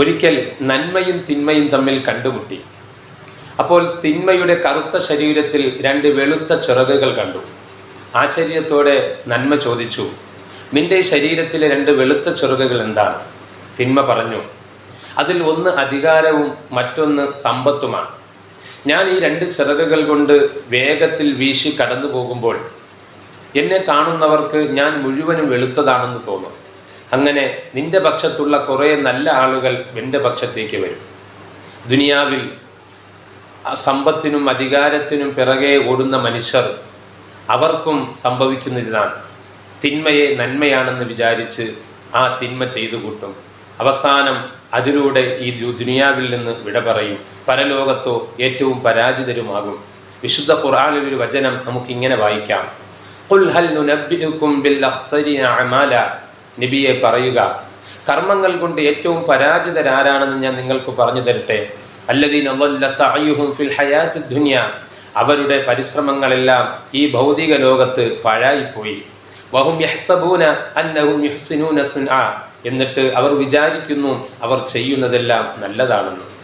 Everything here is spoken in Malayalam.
ഒരിക്കൽ നന്മയും തിന്മയും തമ്മിൽ കണ്ടുമുട്ടി. അപ്പോൾ തിന്മയുടെ കറുത്ത ശരീരത്തിൽ രണ്ട് വെളുത്ത ചിറകുകൾ കണ്ടു. ആശ്ചര്യത്തോടെ നന്മ ചോദിച്ചു നിന്റെ ശരീരത്തിലെ രണ്ട് വെളുത്ത ചിറകുകൾ എന്താണ്? തിന്മ പറഞ്ഞു അതിൽ ഒന്ന് അധികാരവും മറ്റൊന്ന് സമ്പത്തുമാണ്. ഞാൻ ഈ രണ്ട് ചിറകുകൾ കൊണ്ട് വേഗത്തിൽ വീശി കടന്നു പോകുമ്പോൾ എന്നെ കാണുന്നവർക്ക് ഞാൻ മുഴുവനും വെളുത്തതാണെന്ന് തോന്നും. അങ്ങനെ നിന്റെ പക്ഷത്തുള്ള കുറേ നല്ല ആളുകൾ എന്റെ പക്ഷത്തേക്ക് വരും. ദുനിയാവിൽ സമ്പത്തിനും അധികാരത്തിനും പിറകെ ഓടുന്ന മനുഷ്യർ അവർക്കും സംഭവിക്കുന്നതാണ് തിന്മയെ നന്മയാണെന്ന് വിചാരിച്ച് ആ തിന്മ ചെയ്തു കൂട്ടും. അവസാനം അതിലൂടെ ഈ ദുനിയാവിൽ നിന്ന് വിട പറയും. പരലോകത്തോ ഏറ്റവും പരാജിതരുമാകും. വിശുദ്ധ ഖുർആനിൽ ഒരു വചനം നമുക്കിങ്ങനെ വായിക്കാം. ഖുൽ ഹൽ ബിൽ നബിയെ പറയുക. കർമ്മങ്ങൾ കൊണ്ട് ഏറ്റവും പരാജിതരാരാണെന്ന് ഞാൻ നിങ്ങൾക്ക് പറഞ്ഞു തരട്ടെ. അല്ലദീൻ ഫിൽ അവരുടെ പരിശ്രമങ്ങളെല്ലാം ഈ ഭൗതിക ലോകത്ത് പാഴായിപ്പോയി. വഹും യഹ്സബൂന അന്നഹും എന്നിട്ട് അവർ വിചാരിക്കുന്നു അവർ ചെയ്യുന്നതെല്ലാം നല്ലതാണെന്ന്.